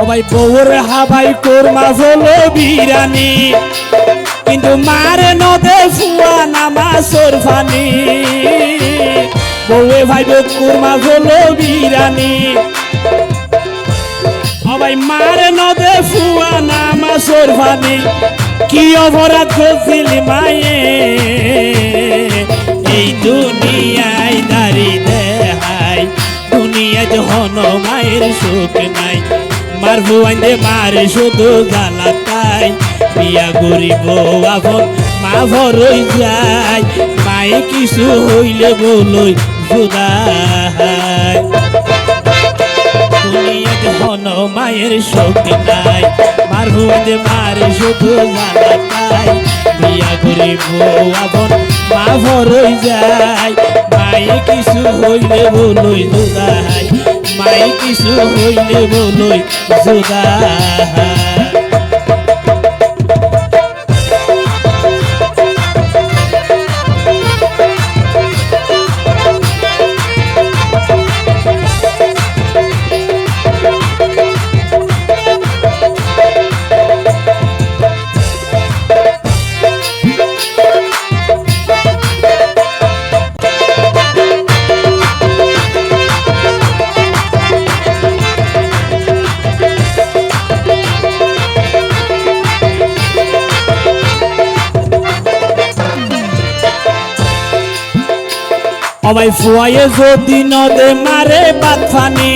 সবাই বউর হাবাই কোরমা হলো বিরানি। কিন্তু মারে নদে ফুয়া নামা সোরফানি। বউয়ে ভাইব কোরমা হলো বিরানি। সবাই মারে নদে ফুয়া নামা সোরফানি। কি অপরাধ করছিলি মায়ে? এই দুনিয়ায় দাঁড়ি দেহাই দুনিয়া যখন মায়ের সুখ নাই। মার ভুয়াইন্দে মারে শুধু জ্বালা তাই বিয়া গরিব আপন মা ভরই যায়, মায়ে কিছু হইলে বলই জুদাই দুনিয়া যখন মায়ের শক্তি নাই, মার ভুয়াইন্দে মারে শুধু জ্বালা তাই বিয়া গরিব আপন মা ভরই যায়, মায়ে কিছু হইলে বলই জুদাই মায়ে কিছু হইলে বলই জুদাই সবাই ফুয়ায়ে যদি নদে মারে বাদ ফানি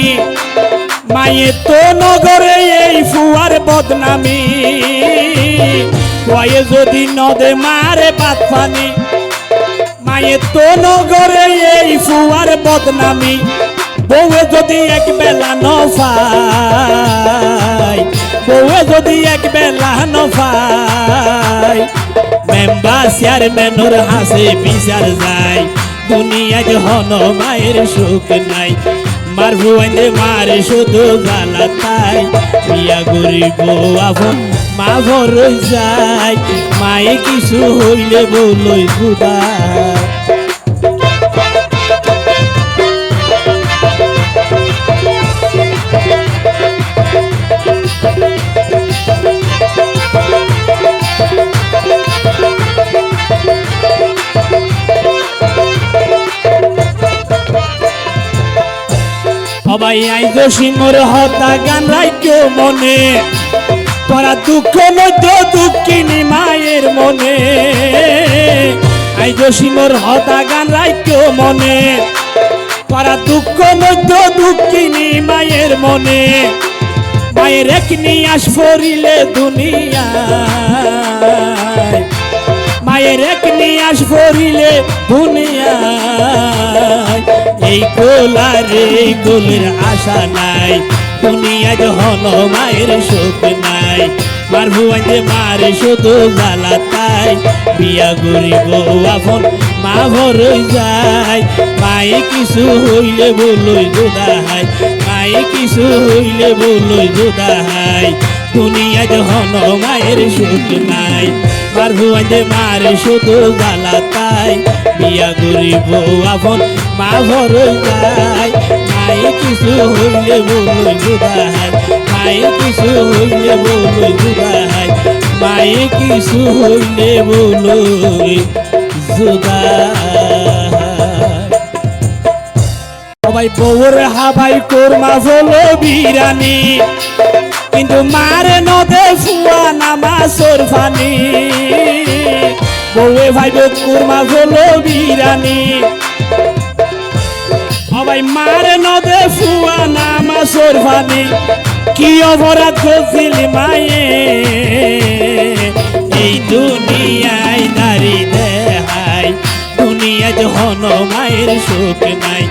মায়ে তো নগরে এই ফুয়ার বদনামি। ফুয়ায়ে যদি নদে মারে বাদ ফানি মায়ে তো নগরে এই ফুয়ার বদনামি। বউয়ে যদি এক বেলা নফাই বউয়ে যদি এক বেলা নফাই মেম্বার চেয়ারম্যানের হাসে বিচার যায়। দুনিয়া হন মায়ের সুখ নাই। মার ভুয়াইন্দে মার শুধু গালা তাই। বিয়া গরিব আপন মা ভর যায়। মায়ে কিছু হইলে বলই গুদায় সবাই আইজ সিংহর হতা গান রাইকে মনে। তোরা দুঃখ মধ্য দুঃখিনী মায়ের মনে। আইজ সিংহর হতা গান রাইকে মনে। তোরা দুঃখ মধ্য দুঃখিনী মায়ের মনে। মায়ের এক নিয়াস ফরিলে দুনিয়ায়। মায়ের এক নিয়াস ফরিলে দুনিয়ায়। এই গোলারে গোলের আশা নাই। দুনিয়া যখন মায়ের সুখ নাই। মার ভুয়াইতে মারে শুধু জ্বালা তাই। বিয়া গরিব আপন মা ভরই যায়। মায়ে কিছু হইলে বলই জোদাহাই মায়ে কিছু হইলে বলই জোদাহাই দুনিয়া যখন মায়ের সুখ নাই। মার ভুয়াইতে মারে শুধু জ্বালা তাই। বিয়া গরিব আপন মা ভরই যায় মায়ে কিছু হইলে বলই জোদাহাই মায়ে কিছু হইলে বলই জুদাহাই মায়ে কিছু হইলে বলই সবাই বউর হাবাই কোরমা হলো বিরানি। কিন্তু মারে নদে ফুয়া নামা সোরফানি বউয়ে ভাইব কোরমা হলো বিরানি। সবাই মারে নদে ফুয়া নামা সোরফানি কি অপরাধ করছিলি মায়ে? এই দুনিয়ায় দাঁড়ি দেহাই, দুনিয়া যখন মায়ের সুখ নাই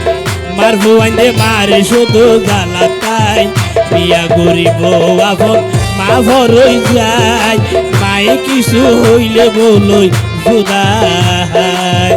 মার ভুয়াইন্দে মারে শুধু জ্বালা তাই বিয়া করিব আপন মা ভরই যায় মায়ে কিছু হইলে বলই জুদাই।